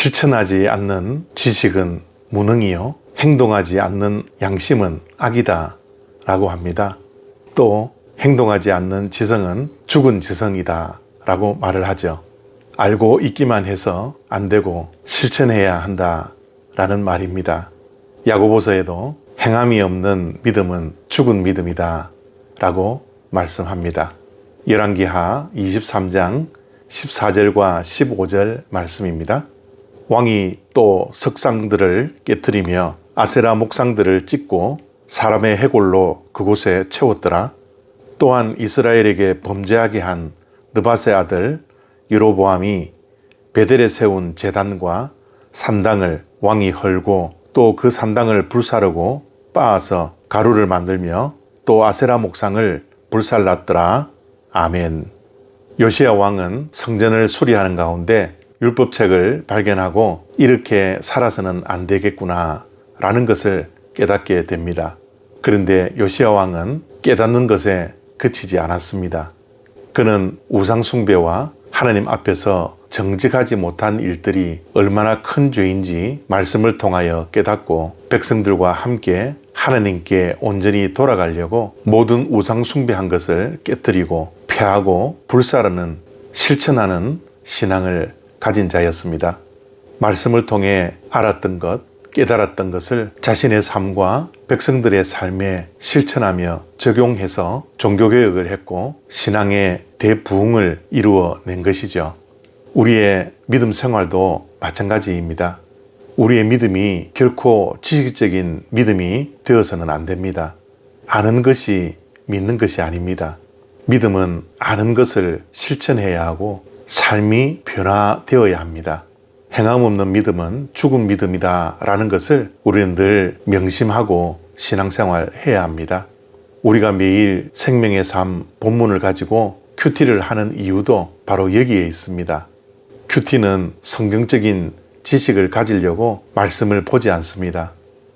실천하지 않는 지식은 무능이요. 행동하지 않는 양심은 악이다. 라고 합니다. 또 행동하지 않는 지성은 죽은 지성이다. 라고 말을 하죠. 알고 있기만 해서 안 되고 실천해야 한다. 라는 말입니다. 야고보서에도 행함이 없는 믿음은 죽은 믿음이다. 라고 말씀합니다. 열왕기하 23장 14절과 15절 말씀입니다. 왕이 또 석상들을 깨뜨리며 아세라 목상들을 찍고 사람의 해골로 그곳에 채웠더라. 또한 이스라엘에게 범죄하게 한 느바세 아들 여로보암이 베델에 세운 제단과 산당을 왕이 헐고 또 그 산당을 불사르고 빻아서 가루를 만들며 또 아세라 목상을 불살랐더라. 아멘. 요시야 왕은 성전을 수리하는 가운데 율법책을 발견하고 이렇게 살아서는 안 되겠구나 라는 것을 깨닫게 됩니다. 그런데 요시야 왕은 깨닫는 것에 그치지 않았습니다. 그는 우상숭배와 하나님 앞에서 정직하지 못한 일들이 얼마나 큰 죄인지 말씀을 통하여 깨닫고 백성들과 함께 하나님께 온전히 돌아가려고 모든 우상숭배한 것을 깨뜨리고 폐하고 불사르는 실천하는 신앙을 가진 자였습니다. 말씀을 통해 알았던 것, 깨달았던 것을 자신의 삶과 백성들의 삶에 실천하며 적용해서 종교개혁을 했고 신앙의 대부흥을 이루어 낸 것이죠. 우리의 믿음 생활도 마찬가지입니다. 우리의 믿음이 결코 지식적인 믿음이 되어서는 안 됩니다. 아는 것이 믿는 것이 아닙니다. 믿음은 아는 것을 실천해야 하고 삶이 변화되어야 합니다. 행함 없는 믿음은 죽은 믿음이다 라는 것을 우리는 늘 명심하고 신앙생활 해야 합니다. 우리가 매일 생명의 삶 본문을 가지고 큐티를 하는 이유도 바로 여기에 있습니다. 큐티는 성경적인 지식을 가지려고 말씀을 보지 않습니다.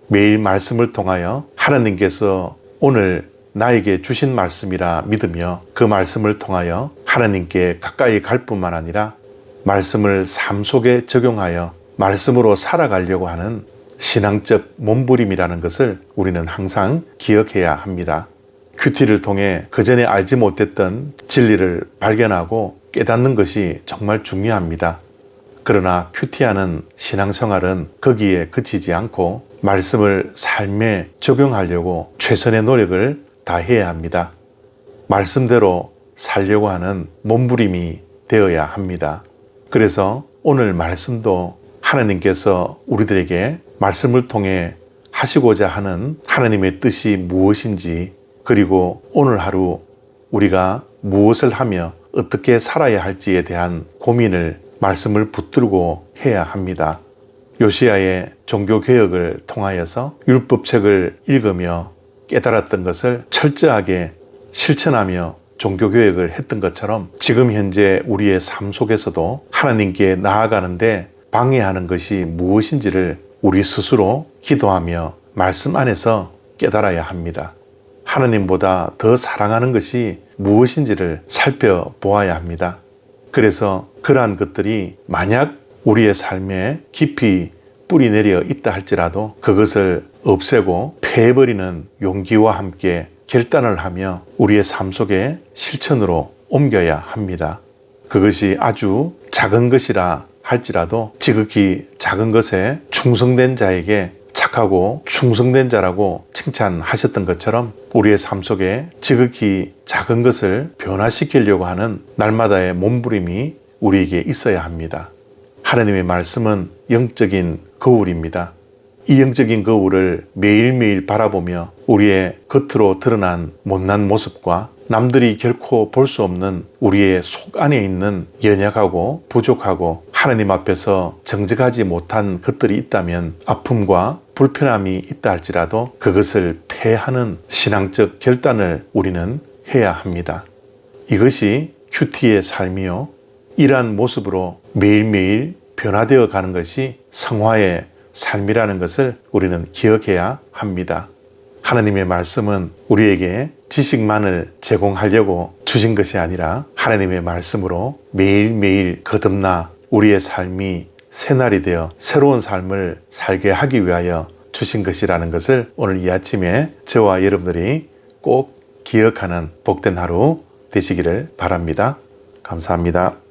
매일 말씀을 통하여 하나님께서 오늘 나에게 주신 말씀이라 믿으며 그 말씀을 통하여 하나님께 가까이 갈 뿐만 아니라 말씀을 삶 속에 적용하여 말씀으로 살아가려고 하는 신앙적 몸부림이라는 것을 우리는 항상 기억해야 합니다. 큐티를 통해 그전에 알지 못했던 진리를 발견하고 깨닫는 것이 정말 중요합니다. 그러나 큐티하는 신앙생활은 거기에 그치지 않고 말씀을 삶에 적용하려고 최선의 노력을 다해야 합니다. 말씀대로 살려고 하는 몸부림이 되어야 합니다. 그래서 오늘 말씀도 하나님께서 우리들에게 말씀을 통해 하시고자 하는 하나님의 뜻이 무엇인지 그리고 오늘 하루 우리가 무엇을 하며 어떻게 살아야 할지에 대한 고민을 말씀을 붙들고 해야 합니다. 요시아의 종교 개혁을 통하여서 율법책을 읽으며 깨달았던 것을 철저하게 실천하며 종교개혁을 했던 것처럼 지금 현재 우리의 삶 속에서도 하나님께 나아가는데 방해하는 것이 무엇인지를 우리 스스로 기도하며 말씀 안에서 깨달아야 합니다. 하나님보다 더 사랑하는 것이 무엇인지를 살펴보아야 합니다. 그래서 그러한 것들이 만약 우리의 삶에 깊이 뿌리 내려 있다 할지라도 그것을 없애고 폐해버리는 용기와 함께 결단을 하며 우리의 삶 속에 실천으로 옮겨야 합니다. 그것이 아주 작은 것이라 할지라도 지극히 작은 것에 충성된 자에게 착하고 충성된 자라고 칭찬하셨던 것처럼 우리의 삶 속에 지극히 작은 것을 변화시키려고 하는 날마다의 몸부림이 우리에게 있어야 합니다. 하나님의 말씀은 영적인 거울입니다. 이 영적인 거울을 매일매일 바라보며 우리의 겉으로 드러난 못난 모습과 남들이 결코 볼 수 없는 우리의 속 안에 있는 연약하고 부족하고 하나님 앞에서 정직하지 못한 것들이 있다면 아픔과 불편함이 있다 할지라도 그것을 폐하는 신앙적 결단을 우리는 해야 합니다. 이것이 큐티의 삶이요. 이러한 모습으로 매일매일 변화되어 가는 것이 성화의 삶이라는 것을 우리는 기억해야 합니다. 하나님의 말씀은 우리에게 지식만을 제공하려고 주신 것이 아니라 하나님의 말씀으로 매일매일 거듭나 우리의 삶이 새날이 되어 새로운 삶을 살게 하기 위하여 주신 것이라는 것을 오늘 이 아침에 저와 여러분들이 꼭 기억하는 복된 하루 되시기를 바랍니다. 감사합니다.